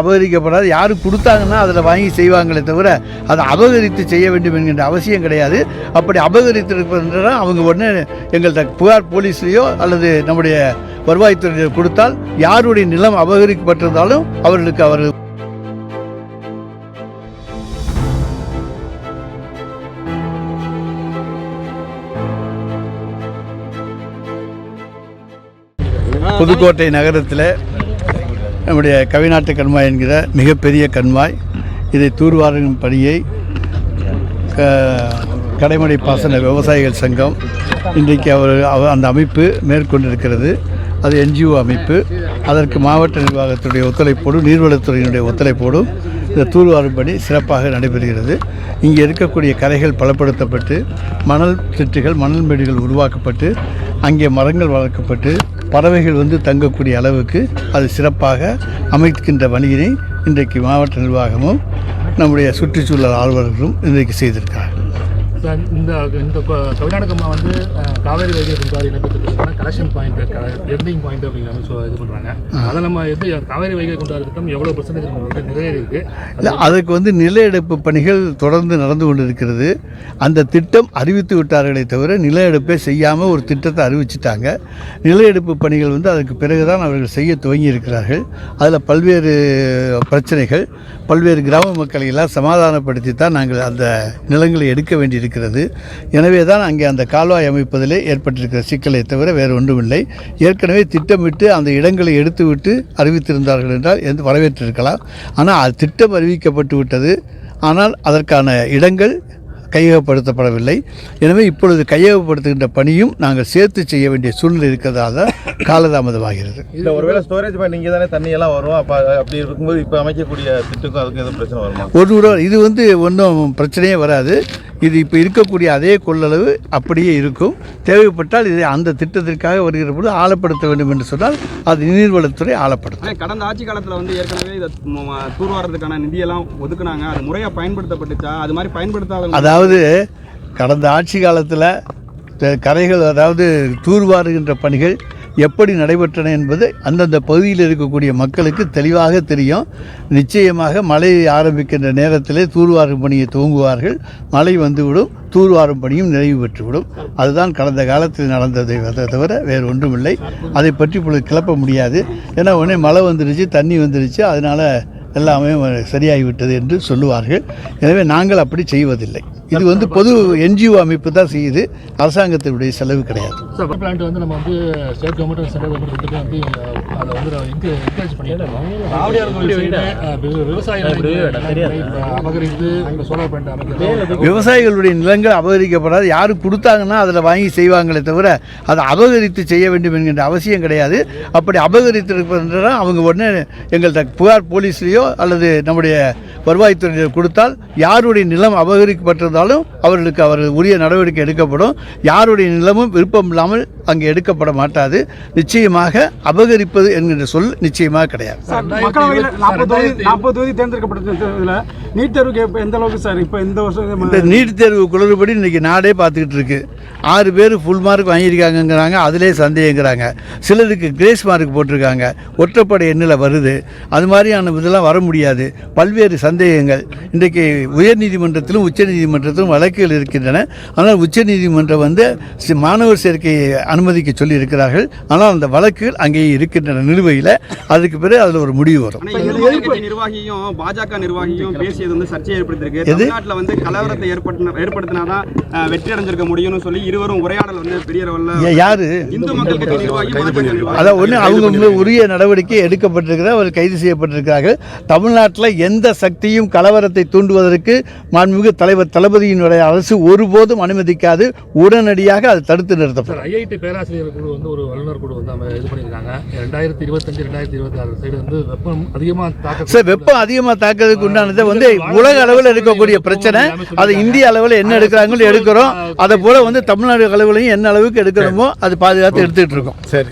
அபகரிக்கப்படாது. யாரு கொடுத்தாங்கன்னா அதில் வாங்கி செய்வாங்களே தவிர அதை அபகரித்து செய்ய வேண்டும் என்கின்ற அவசியம் கிடையாது. அப்படி அபகரித்திருப்பதுன்றா அவங்க உடனே எங்கள்கிட்ட புகார் போலீஸ்லேயோ அல்லது நம்முடைய வருவாய்த்துறையினர் கொடுத்தால் யாருடைய நிலம் அபகரிக்கப்பட்டிருந்தாலும் அவர்களுக்கு அவர் புதுக்கோட்டை நகரத்தில் நம்முடைய கவிநாட்டு கண்மாய் என்கிற மிகப்பெரிய கண்மாய். இதை தூர்வாரும் பணியை க- கடைமடை பாசன விவசாயிகள் சங்கம் இன்றைக்கு அவர் அவ- அந்த அமைப்பு மேற்கொண்டிருக்கிறது. அது என்ஜிஓ அமைப்பு. அதற்கு மாவட்ட நிர்வாகத்துடைய ஒத்துழைப்போடும் நீர்வளத்துறையினுடைய ஒத்துழைப்போடும் இந்த தூர்வாரும் பணி சிறப்பாக நடைபெறுகிறது. இங்கே இருக்கக்கூடிய கரைகள் பலப்படுத்தப்பட்டு மணல் திட்டுகள் மணல் மேடுகள் உருவாக்கப்பட்டு அங்கே மரங்கள் வளர்க்கப்பட்டு பறவைகள் வந்து தங்கக்கூடிய அளவுக்கு அது சிறப்பாக அமைக்கின்ற பணியினை இன்றைக்கு மாவட்ட நிர்வாகமும் நம்முடைய சுற்றுச்சூழல் ஆர்வலர்களும் இன்றைக்கு செய்திருக்கிறார்கள் இந்த இந்த கொ- கவிநாடகம்மா வந்து Kaveri Vaigai Gundar collection point ending point அப்படிங்கிற மாதிரி இது பண்ணுறாங்க அதை நம்ம எது காவேரி வைகை குண்டாறு திட்டம் எவ்வளோ பர்சன்டேஜ் வந்து நிறைவேறி இருக்கு. இல்லை அதுக்கு வந்து நில எடுப்பு பணிகள் தொடர்ந்து நடந்து கொண்டிருக்கிறது. அந்த திட்டம் அறிவித்து விட்டார்களே தவிர நில எடுப்பை செய்யாமல் ஒரு திட்டத்தை அறிவிச்சிட்டாங்க. நில எடுப்பு பணிகள் வந்து அதுக்கு பிறகுதான் அவர்கள் செய்ய துவங்கி இருக்கிறார்கள் அதில் பல்வேறு பிரச்சனைகள் பல்வேறு கிராம மக்களை எல்லாம் சமாதானப்படுத்தி தான் நாங்கள் அந்த நிலங்களை எடுக்க வேண்டியிருக்கிறது. எனவே தான் அங்கே அந்த கால்வாய் அமைப்பதிலே ஏற்பட்டிருக்கிற சிக்கலை தவிர வேறு ஒன்றுமில்லை. ஏற்கனவே திட்டமிட்டு அந்த இடங்களை எடுத்துவிட்டு அறிவித்திருந்தார்கள் என்றால் எந்த வரவேற்றிருக்கலாம். ஆனால் அது திட்டம் அறிவிக்கப்பட்டு விட்டது. ஆனால் அதற்கான இடங்கள் கையகப்படுத்தப்படவில்லை. எனவே இப்பொழுது கையகப்படுத்துகின்ற பணியும் நாங்கள் சேர்த்து செய்ய வேண்டிய சூழ்நிலை இருக்கிறதால காலதாமதமாகிறது. இல்ல ஒருவேளை ஸ்டோரேஜ் பாயிண்ட் இங்கே தானே தண்ணி எல்லாம் வரும். அப்ப அப்படி இருக்கும்போது இப்ப அமைக்கக்கூடிய திட்டுக்கும் அதுக்கும் எதுவும் பிரச்சனை வருமா? ஒரு இது வந்து ஒன்றும் பிரச்சனையே வராது. இது இப்போ இருக்கக்கூடிய அதே கொள்ளளவு அப்படியே இருக்கும். தேவைப்பட்டால் இதை அந்த திட்டத்திற்காக வருகிற பொழுது ஆழப்படுத்த வேண்டும் என்று சொன்னால் அது நீர்வளத்துறை ஆழப்படுத்தும். கடந்த ஆட்சி காலத்துல வந்து ஏற்கனவே இதை தூர்வாரத்துக்கான நிதியெல்லாம் ஒதுக்குனாங்க. அது முறையா பயன்படுத்தப்பட்டுச்சா? அது மாதிரி பயன்படுத்தாத அதாவது கடந்த ஆட்சி காலத்தில் கரைகள் அதாவது தூர்வாருகின்ற பணிகள் எப்படி நடைபெற்றன என்பது அந்தந்த பகுதியில் இருக்கக்கூடிய மக்களுக்கு தெளிவாக தெரியும். நிச்சயமாக மழை ஆரம்பிக்கின்ற நேரத்திலே தூர்வாரும் பணியை துவங்குவார்கள். மழை வந்துவிடும் தூர்வாரும் பணியும் நிறைவு பெற்றுவிடும். அதுதான் கடந்த காலத்தில் நடந்ததை தவிர வேறு ஒன்றுமில்லை. அதை பற்றி இப்பொழுது கிளப்ப முடியாது. ஏன்னா உடனே மழை வந்துருச்சு தண்ணி வந்துருச்சு. அதனால் எல்லாமே சரியாகிவிட்டது என்று சொல்லுவார்கள். எனவே நாங்கள் அப்படி செய்வதில்லை. இது வந்து பொது என்ஜிஓ அமைப்பு தான் செய்யுது. அரசாங்கத்தினுடைய செலவு கிடையாது. பிளான்ட் வந்து நம்ம வந்து ஸ்டேட் கவர்மெண்ட் செலவு வந்து அதை வந்து என்கரேஜ் பண்ணிட்டு விவசாயிகள் இப்ப அபகரித்து இந்த சோலார் பிளான்ட் அமைக்கிறது. விவசாயிகளுடைய நிலங்கள் அபகரிக்கப்படாது. யாரு கொடுத்தாங்கன்னா அதில் வாங்கி செய்வாங்களே தவிர அதை அபகரித்து செய்ய வேண்டும் என்கின்ற அவசியம் கிடையாது. அப்படி அபகரித்திருப்பதுன்றா அவங்க உடனே எங்கள்கிட்ட புகார் போலீஸ்லேயோ அல்லது நம்முடைய வருவாய்த்துறையினர் கொடுத்தால் யாருடைய நிலம் அபகரிக்கப்பட்டிருந்தாலும் அவர்களுக்கு அவர் உரிய நடவடிக்கை எடுக்கப்படும். யாருடைய நிலமும் விருப்பம் இல்லாமல் அங்கே எடுக்கப்பட மாட்டாது. நிச்சயமாக அபகரிப்பது என்கின்ற சொல் நிச்சயமாக கிடையாது. நீட் தேர்வுக்கு எந்த அளவுக்கு சார்? இப்போ இந்த வருஷம் இந்த நீட் தேர்வு குளறுபடி இன்னைக்கு நாடே பார்த்துக்கிட்டு இருக்கு. ஆறு பேர் ஃபுல் மார்க் வாங்கியிருக்காங்கங்கிறாங்க. அதிலே சந்தேகங்கிறாங்க. சிலருக்கு கிரேஸ் மார்க் போட்டிருக்காங்க. ஒற்றைப்படை எண்ணில் வருது. அது மாதிரியான இதெல்லாம் வர முடியாது. பல்வேறு சந்தேகங்கள். இன்றைக்கு உயர்நீதிமன்றத்திலும் உச்சநீதிமன்றத்திலும் வழக்குகள் இருக்கின்றன. ஆனால் உச்சநீதிமன்றம் வந்து மாணவர் சேர்க்கையை அனுமதிக்க சொல்லி இருக்கிறார்கள் ஆனால் அந்த வழக்குகள் அங்கேயே இருக்கின்றன நிலுவையில். அதுக்கு பிறகு அதில் ஒரு முடிவு வரும். நிர்வாகியும் பாஜக நிர்வாகியும் பேசியது வந்து சர்ச்சையை ஏற்படுத்தியிருக்கு? தமிழ்நாட்டுல வந்து கலவரத்தை ஏற்படுத்தின ஏற்படுத்தினாதான் வெற்றி அடைஞ்சிருக்க முடியும்னு சொல்லி இருவரும் உரையாடல் வந்து பெரிய யாரு? இந்து மக்கள் கட்சி நிர்வாகி. அதான் ஒன்று அவங்க உரிய நடவடிக்கை எடுக்கப்பட்டிருக்கிறார் அவர் கைது செய்யப்பட்டிருக்கிறார்கள். தமிழ்நாட்டில் எந்த சக்தியும் கலவரத்தை தூண்டுவதற்கு மாண்புமிகு தலைவர் தளபதியினுடைய அரசு ஒருபோதும் அனுமதிக்காது. உடனடியாக அது தடுத்து நிறுத்தப்படும். ஐஐடி பேராசிரியர் குழு வந்து ஒரு வல்லுநர் குழு வந்து இது பண்ணியிருக்காங்க. ரெண்டாயிரத்தி இருபத்தஞ்சு ரெண்டாயிரத்தி இருபத்தி ஆறு சைடு வந்து வெப்பம் அதிகமாக தாக்க சார் வெப்பம் அதிகமாக தாக்குறதுக்கு உண்டானதை வந்து உலக அளவில் இருக்கக்கூடிய பிரச்சனை அதை இந்திய அளவில் என்ன எடுக்கிறாங்களோ எடுக்கிறோம். அதை போல வந்து தமிழ்நாடு அளவுலையும் என்ன அளவுக்கு எடுக்கணுமோ அது பாதுகாத்து எடுத்துகிட்டு இருக்கோம். சரி.